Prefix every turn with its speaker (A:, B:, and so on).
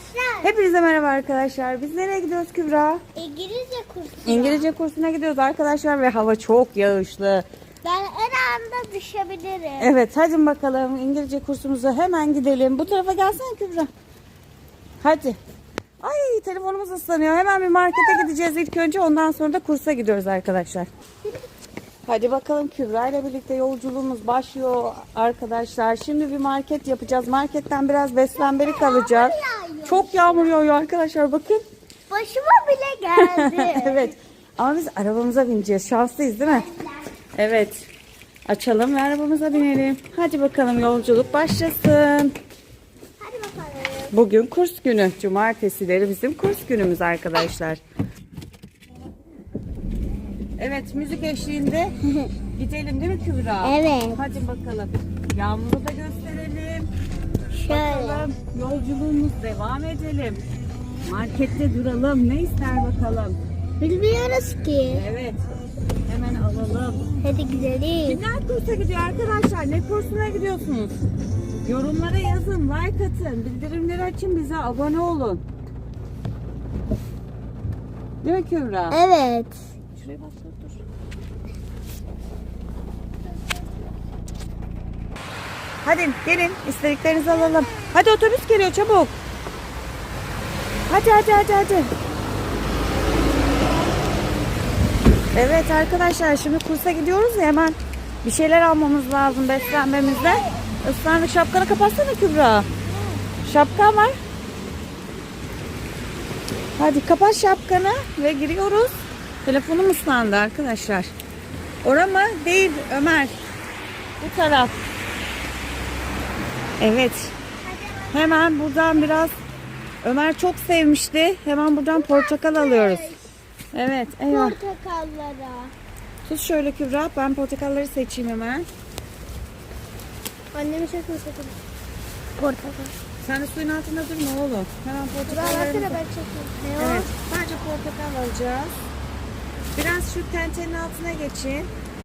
A: Arkadaşlar
B: Hepinize merhaba arkadaşlar. Biz nereye gidiyoruz Kübra?
A: İngilizce kursu.
B: İngilizce kursuna gidiyoruz arkadaşlar ve hava çok yağışlı.
A: Ben her anda düşebilirim.
B: Evet hadi bakalım İngilizce kursumuza hemen gidelim. Bu tarafa gelsene Kübra. Hadi. Ay telefonumuz ıslanıyor. Hemen bir markete gideceğiz ilk önce. Ondan sonra da kursa gidiyoruz arkadaşlar. Hadi bakalım Kübra ile birlikte yolculuğumuz başlıyor arkadaşlar. Şimdi bir market yapacağız. Marketten biraz beslenmelik alacağız. Çok yağmur yağıyor arkadaşlar bakın.
A: Başıma bile geldi.
B: evet. Ama biz arabamıza bineceğiz. Şanslıyız değil mi? Evet. Açalım ve arabamıza binelim. Hadi bakalım yolculuk başlasın.
A: Hadi bakalım.
B: Bugün kurs günü. Cumartesileri bizim kurs günümüz arkadaşlar. Evet müzik eşliğinde gidelim değil mi Kübra?
A: Evet.
B: Hadi bakalım. Yağmuru da gösterelim. Bakalım yolculuğumuz devam edelim. Markette duralım. Ne ister bakalım.
A: Bilmiyoruz ki.
B: Evet. Hemen alalım.
A: Hadi gidelim.
B: Kimler kursa gidiyor arkadaşlar? Ne kursuna gidiyorsunuz? Yorumlara yazın, like atın, bildirimleri açın, bize abone olun. Değil mi Kübra?
A: Evet.
B: Şuraya bak dur Hadi gelin istediklerinizi alalım. Hadi otobüs geliyor çabuk. Hadi hadi hadi hadi. Evet arkadaşlar şimdi kursa gidiyoruz ya hemen bir şeyler almamız lazım beslenmemizde. Islandık şapkanı kapatsana Kübra. Şapkan var. Hadi kapat şapkanı ve giriyoruz. Telefonum ıslandı arkadaşlar. Ora mı? Değil Ömer. Bu taraf. Evet. Hemen buradan biraz Ömer çok sevmişti. Hemen buradan portakal alıyoruz. Evet. Eyvah.
A: Portakallara.
B: Tut şöyle Kübra. Ben portakalları seçeyim hemen.
A: Annemi çekme sakın. Portakal.
B: Sen de suyun altında durma oğlum. Hemen portakalları.
A: ben çekeyim.
B: Evet. Bence portakal alacağız. Biraz şu tentenin altına geçin.